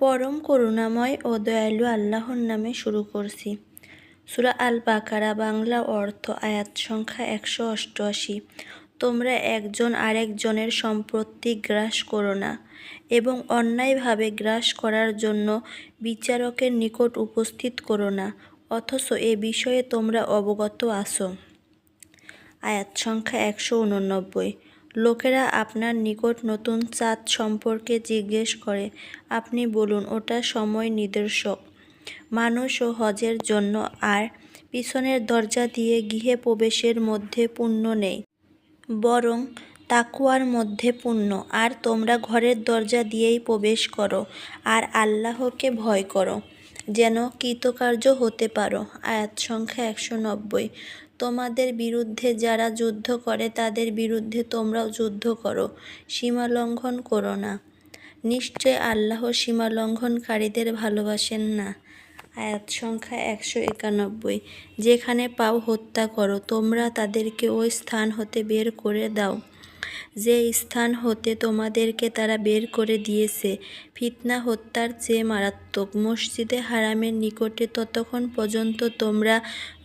পরম করুণাময় ও দয়ালু আল্লাহর নামে শুরু করছি। সুরা আল বাকারা বাংলা অর্থ, আয়াত সংখ্যা একশো অষ্টআশি। তোমরা একজন আরেকজনের সম্পত্তি গ্রাস করো না এবং অন্যায়ভাবে গ্রাস করার জন্য বিচারকের নিকট উপস্থিত করো না, অথচ এ বিষয়ে তোমরা অবগত আসো আয়াত সংখ্যা একশো উননব্বই। লোকেরা আপনার নিকট নতুন চাঁদ সম্পর্কে জিজ্ঞেস করে। আপনি বলুন, ওটা সময় নির্দেশক মানুষ ও হজের জন্য আর পিছনের দরজা দিয়ে গৃহে প্রবেশের মধ্যে পুণ্য নেই, বরং তাকুয়ার মধ্যে পুণ্য। আর তোমরা ঘরের দরজা দিয়েই প্রবেশ করো আর আল্লাহকে ভয় করো, যেন কৃতকার্য হতে পারো। আয়াত সংখ্যা একশো নব্বই। তোমাদের বিরুদ্ধে যারা যুদ্ধ করে, তাদের বিরুদ্ধে তোমরাও যুদ্ধ করো। সীমা লঙ্ঘন করো না। নিশ্চয় আল্লাহ সীমা লঙ্ঘনকারীদের ভালোবাসেন না। আয়াত সংখ্যা একশো একানব্বই। যেখানে পাও হত্যা করো, তোমরা তাদেরকে ওই স্থান হতে বের করে দাও। যে স্থান হতে তোমাদেরকে তারা বের করে দিয়েছে। ফিতনা, হত্যার চেয়ে মারাত্মক। মসজিদে হারামের নিকটে ততক্ষণ পর্যন্ত তোমরা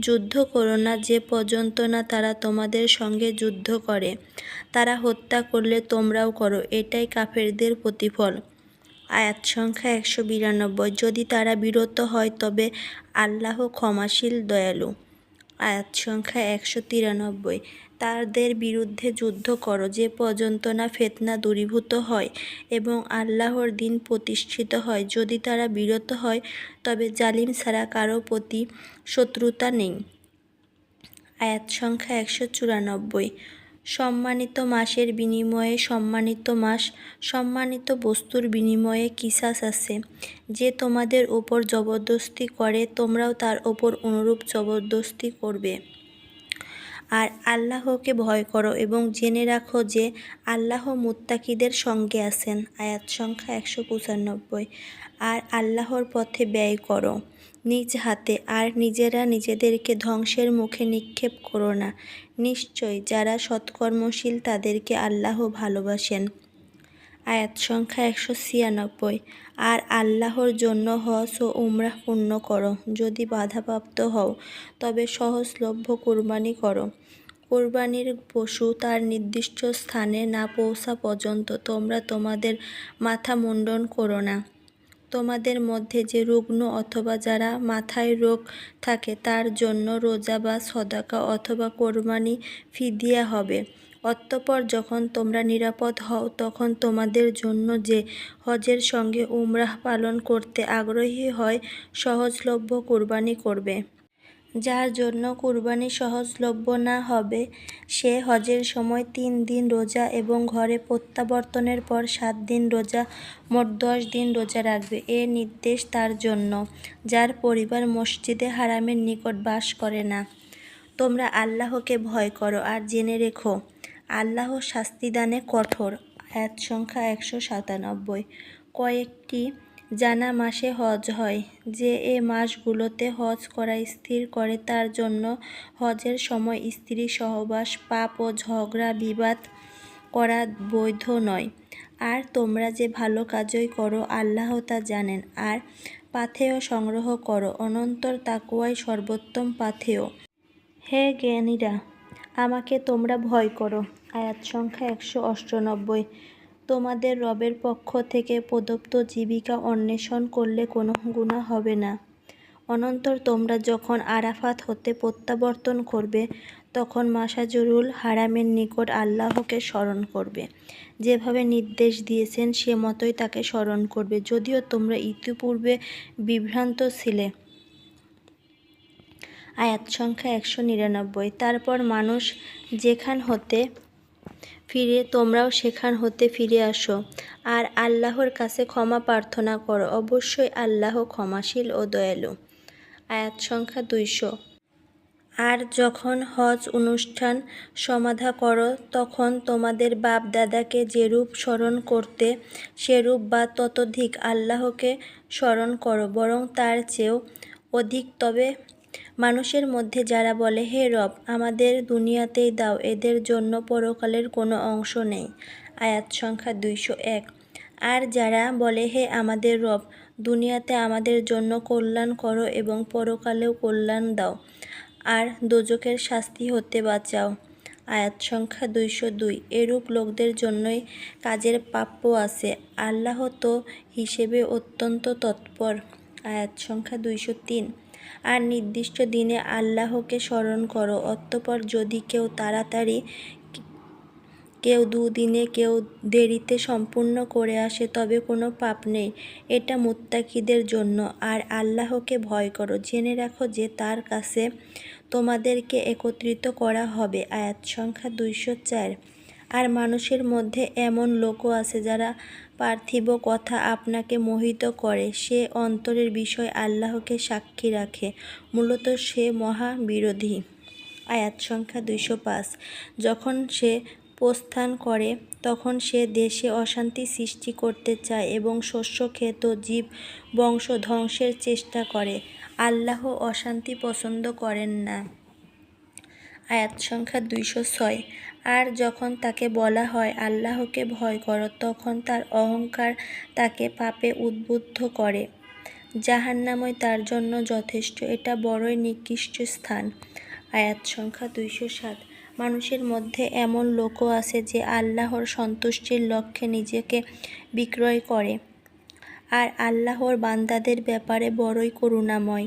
যুদ্ধ করো না, যে পর্যন্ত না তারা তোমাদের সঙ্গে যুদ্ধ করে। তারা হত্যা করলে তোমরাও করো, এটাই কাফেরদের প্রতিফল। আয়াত সংখ্যা একশো বিরানব্বই। যদি তারা বিরত হয়, তবে আল্লাহ ক্ষমাশীল, দয়ালু। আয়াত সংখ্যা একশো তিরানব্বই। তাদের বিরুদ্ধে যুদ্ধ করো, যে পর্যন্ত না ফেতনা দূরীভূত হয় এবং আল্লাহর দিন প্রতিষ্ঠিত হয়। যদি তারা বিরত হয়, তবে জালিম ছাড়া কারও প্রতি শত্রুতা নেই। আয়াত সংখ্যা একশো চুরানব্বই। সম্মানিত মাসের বিনিময়ে সম্মানিত মাস, সম্মানিত বস্তুর বিনিময়ে কিসাস আছে। যে তোমাদের ওপর জবরদস্তি করে, তোমরাও তার ওপর অনুরূপ জবরদস্তি করবে। আর আল্লাহকে ভয় করো এবং জেনে রাখো যে আল্লাহ মুত্তাকিদের সঙ্গে আছেন। আয়াত সংখ্যা একশো পঁচানব্বই। আর আল্লাহর পথে ব্যয় করো। নিজ হাতে আর নিজেরা নিজেদেরকে ধ্বংসের মুখে নিক্ষেপ করো না। নিশ্চয় যারা সৎকর্মশীল তাদেরকে আল্লাহ ভালোবাসেন। আয়াত সংখ্যা একশো ছিয়ানব্বই। আর আল্লাহর জন্য হজ ও উমরাহ পূর্ণ করো। যদি বাধাপ্রাপ্ত হও, তবে সহজলভ্য কোরবানি করো। কোরবানির পশু তার নির্দিষ্ট স্থানে না পৌঁছা পর্যন্ত তোমরা তোমাদের মাথা মুন্ডন করো না। তোমাদের মধ্যে যে রুগ্ন অথবা যারা মাথায় রোগ থাকে, তার জন্য রোজা বা সদাকা অথবা কোরবানি ফিদিয়া হবে। অতঃপর যখন তোমরা নিরাপদ হও, তখন তোমাদের জন্য যে হজের সঙ্গে উমরাহ পালন করতে আগ্রহী হয়, সহজলভ্য কোরবানি করবে। যার জন্য কুরবানি সহজলভ্য না হবে, সে হজের সময় তিন দিন রোজা এবং ঘরে প্রত্যাবর্তনের পর সাত দিন রোজা, মোট দশ দিন রোজা রাখবে। এ নির্দেশ তার জন্য, যার পরিবার মসজিদে হারামের নিকট বাস করে না। তোমরা আল্লাহকে ভয় করো। আর জেনে রেখো আল্লাহ শাস্তিদানে কঠোর। আয়াত সংখ্যা একশো সাতানব্বই। কয়েকটি জানা মাসে হজ হয়। যে এ মাসগুলোতে হজ করা স্থির করে, তার জন্য হজের সময় স্ত্রী সহবাস, পাপ ও ঝগড়া বিবাদ করা বৈধ নয়। আর তোমরা যে ভালো কাজই করো, আল্লাহ তা জানেন। আর পাথেয় সংগ্রহ করো, অনন্তর তাকুয়াই সর্বোত্তম পাথেয়। হে জ্ঞানীরা, আমাকে তোমরা ভয় করো। আয়াত সংখ্যা একশো অষ্টানব্বই। তোমাদের রবের পক্ষ থেকে প্রদত্ত জীবিকা অন্বেষণ করলে কোনো গুণা হবে না। অনন্তর তোমরা যখন আরাফাত হতে প্রত্যাবর্তন করবে, তখন মাসাজুরুল হারামের নিকট আল্লাহকে স্মরণ করবে। যেভাবে নির্দেশ দিয়েছেন, সে মতোই তাকে স্মরণ করবে। যদিও তোমরা ইতিপূর্বে বিভ্রান্ত ছিলে। আয়াত সংখ্যা একশো নিরানব্বই। তারপর মানুষ যেখান হতে ফিরে তোমরাও সেখান হতে ফিরে আসো। আর আল্লাহর কাছে ক্ষমা প্রার্থনা করো। অবশ্যই আল্লাহ ক্ষমাশীল ও দয়ালু। আয়াত সংখ্যা দুইশো। আর যখন হজ অনুষ্ঠান সমাধা করো, তখন তোমাদের বাপ দাদাকে যেরূপ স্মরণ করতে, সেরূপ বা ততোধিক আল্লাহকে স্মরণ করো, বরং তার চেয়েও অধিক। তবে মানুষের মধ্যে যারা বলে, হে রব, আমাদের দুনিয়াতেই দাও, এদের জন্য পরকালের কোনো অংশ নেই। আয়াত সংখ্যা দুইশো এক। আর যারা বলে, হে আমাদের রব, দুনিয়াতে আমাদের জন্য কল্যাণ করো এবং পরকালেও কল্যাণ দাও, আর দোজকের শাস্তি হতে বাঁচাও। আয়াত সংখ্যা দুইশো দুই। এরূপ লোকদের জন্যই কাজের প্রাপ্য আছে। আল্লাহ তো হিসেবে অত্যন্ত তৎপর। আয়াত সংখ্যা দুইশো তিন। আর নির্দিষ্ট দিনে আল্লাহকে স্মরণ করো। অতঃপর যদি কেউ তাড়াতাড়ি কেউ দুদিনে কেউ দেরিতে সম্পূর্ণ করে আসে, তবে কোনো পাপ নেই। এটা মুত্তাকিদের জন্য। আর আল্লাহকে ভয় করো। জেনে রাখো যে তার কাছে তোমাদেরকে একত্রিত করা হবে। আয়াত সংখ্যা দুইশো চার। আর মানুষের মধ্যে এমন লোকও আছে যারা পার্থিব কথা আপনাকে মোহিত করে, সে অন্তরের বিষয় আল্লাহকে সাক্ষী রাখে, মূলত সে মহা বিরোধী। আয়াত সংখ্যা দুইশো পাঁচ। যখন সে প্রস্থান করে, তখন সে দেশে অশান্তি সৃষ্টি করতে চায় এবং শস্য, ক্ষেত, জীব, বংশ ধ্বংসের চেষ্টা করে। আল্লাহ অশান্তি পছন্দ করেন না। আয়াত সংখ্যা দুইশো ছয়। আর যখন তাকে বলা হয় আল্লাহকে ভয় করো, তখন তার অহংকার তাকে পাপে উদ্বুদ্ধ করে। জাহান্নাময় তার জন্য যথেষ্ট, এটা বড়ই নিকৃষ্ট স্থান। আয়াত সংখ্যা দুইশো সাত। মানুষের মধ্যে এমন লোকও আছে যে আল্লাহর সন্তুষ্টির লক্ষ্যে নিজেকে বিক্রয় করে। আর আল্লাহর বান্দাদের ব্যাপারে বড়ই করুণাময়।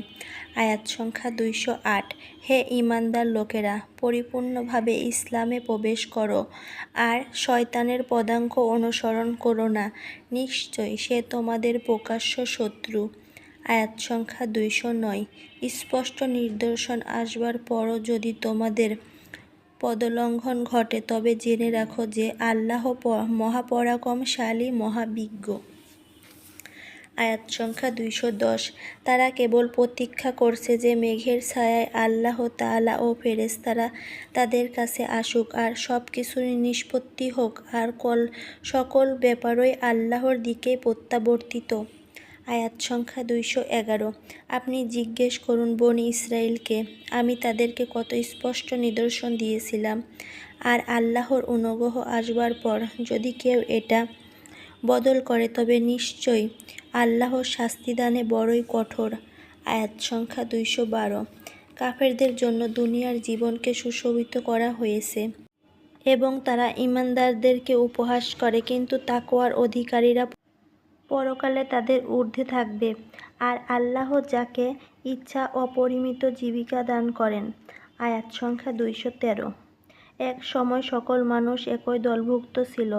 আয়াত সংখ্যা দুইশো আট। হে ইমানদার লোকেরা, পরিপূর্ণভাবে ইসলামে প্রবেশ করো আর শয়তানের পদাঙ্ক অনুসরণ করো না। নিশ্চয় সে তোমাদের প্রকাশ্য শত্রু। আয়াত সংখ্যা দুইশো নয়। স্পষ্ট নিদর্শন আসবার পরও যদি তোমাদের পদলঙ্ঘন ঘটে, তবে জেনে রাখো যে আল্লাহ মহাপরাক্রমশালী, মহাবিজ্ঞ। আয়াত সংখ্যা দুইশো দশ। তারা কেবল প্রতীক্ষা করছে যে মেঘের ছায়ায় আল্লাহ তালা ও ফেরেশতারা তাদের কাছে আসুক, আর সব কিছুরই নিষ্পত্তি হোক, আর কল, সকল ব্যাপারই আল্লাহর দিকে প্রত্যাবর্তিত। আয়াত সংখ্যা দুইশো এগারো। আপনি জিজ্ঞেস করুন বনি ইসরায়েলকে আমি তাদেরকে কত স্পষ্ট নিদর্শন দিয়েছিলাম, আর আল্লাহর অনুগ্রহ আসবার পর যদি কেউ এটা বদল করে, তবে নিশ্চয়ই আল্লাহর শাস্তিদানে বড়ই কঠোর। আয়াত সংখ্যা দুইশো বারো। কাফেরদের জন্য দুনিয়ার জীবনকে সুশোভিত করা হয়েছে এবং তারা ইমানদারদেরকে উপহাস করে, কিন্তু তাকোয়ার অধিকারীরা পরকালে তাদের ঊর্ধ্বে থাকবে। আর আল্লাহ যাকে ইচ্ছা অপরিমিত জীবিকা দান করেন। আয়াত সংখ্যা দুইশো তেরো। এক সময় সকল মানুষ একই দলভুক্ত ছিল।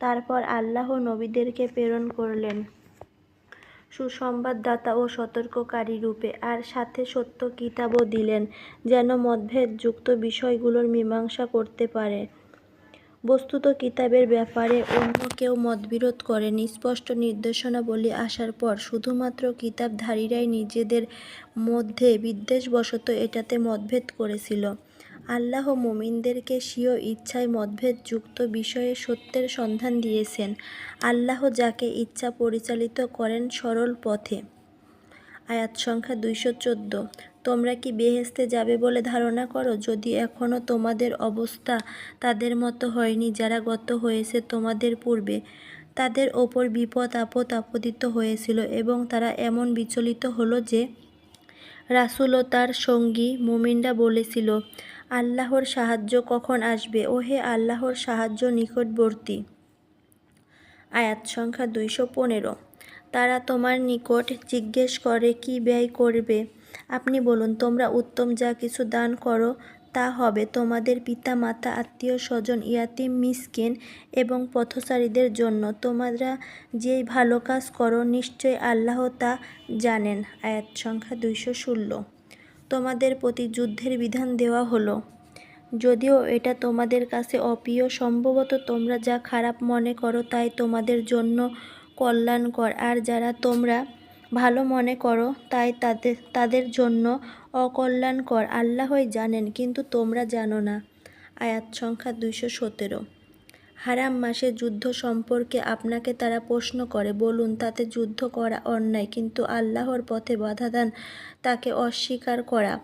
তারপর আল্লাহ নবীদেরকে প্রেরণ করলেন। সুসংবাদদাতা ও সতর্ককারী রূপে আর সাথে সত্য কিতাবও দিলেন, যেন মতভেদযুক্ত বিষয়গুলোর মীমাংসা করতে পারে। বস্তুত কিতাবের ব্যাপারে অন্য কেউ মতবিরোধ করেনি, স্পষ্ট নির্দেশনাবলী আসার পর। শুধুমাত্র কিতাবধারীরাই নিজেদের মধ্যে বিদ্বেষবশত এটাতে মতভেদ করেছিল। আল্লাহ মোমিনদেরকে স্বীয় ইচ্ছায় মতভেদযুক্ত বিষয়ে সত্যের সন্ধান দিয়েছেন। আল্লাহ যাকে ইচ্ছা পরিচালিত করেন সরল পথে। আয়াত সংখ্যা দুইশো চোদ্দ। তোমরা কি বেহেস্তে যাবে বলে ধারণা করো? যদি এখনও তোমাদের অবস্থা তাদের মতো হয়নি যারা গত হয়েছে তোমাদের পূর্বে, তাদের ওপর বিপদ আপদ আপদিত হয়েছিল এবং তারা এমন বিচলিত হলো যে রাসুল ও তার সঙ্গী মুমিনরা বলেছিল আল্লাহর সাহায্য কখন আসবে? ও হে আল্লাহর সাহায্য নিকটবর্তী। আয়াত সংখ্যা দুইশো পনেরো। তারা তোমার নিকট জিজ্ঞেস করে, কি ব্যয় করবে? আপনি বলুন, তোমরা উত্তম যা কিছু দান করো, তা হবে। তোমাদের পিতা মাতা আত্মীয় স্বজন, ইয়াতিম, মিসকিন এবং পথচারীদের জন্য। তোমরা যেই ভালো কাজ করো, নিশ্চয় আল্লাহ তা জানেন। আয়াত সংখ্যা দুইশো ষোলো। তোমাদের প্রতি যুদ্ধের বিধান দেওয়া হলো। যদিও এটা তোমাদের কাছে অপ্রিয়, সম্ভবত তোমরা যা খারাপ মনে করো তাই তোমাদের জন্য কল্যাণকর। আর যারা তোমরা ভালো মনে করো তাই তাদের তাদের জন্য অকল্যাণকর। আল্লাহই জানেন, কিন্তু তোমরা জানো না। আয়াত সংখ্যা দুইশো সতেরো। হারাম মাসে যুদ্ধ সম্পর্কে আপনাকে তারা প্রশ্ন করে, বলুন, তাতে যুদ্ধ করা অন্যায়, কিন্তু আল্লাহর পথে বাধাদান তাকে অস্বীকার করা।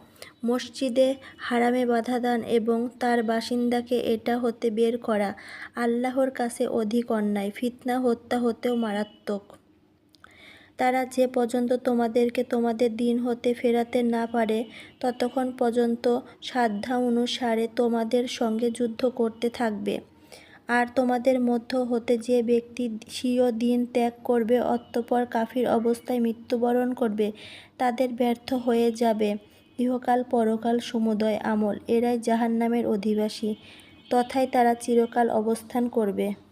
মসজিদে হারামে বাধাদান এবং তার বাসিন্দাকে এটা হতে বের করা আল্লাহর কাছে অধিক অন্যায়, ফিতনা, হত্যা হতেও মারাত্মক। তারা যে পর্যন্ত তোমাদেরকে তোমাদের দিন হতে ফেরাতে না পারে, ততক্ষণ পর্যন্ত সাধ্য অনুসারে তোমাদের সঙ্গে যুদ্ধ করতে থাকবে। আর তোমাদের মধ্য হতে যে ব্যক্তি স্বীয় দিন ত্যাগ করবে, অতঃপর কাফির অবস্থায় মৃত্যুবরণ করবে, তাদের ব্যর্থ হয়ে যাবে। ইহকাল, পরকাল, সমুদয় আমল, এরাই জাহান্নামের অধিবাসী। তথায় তারা চিরকাল অবস্থান করবে।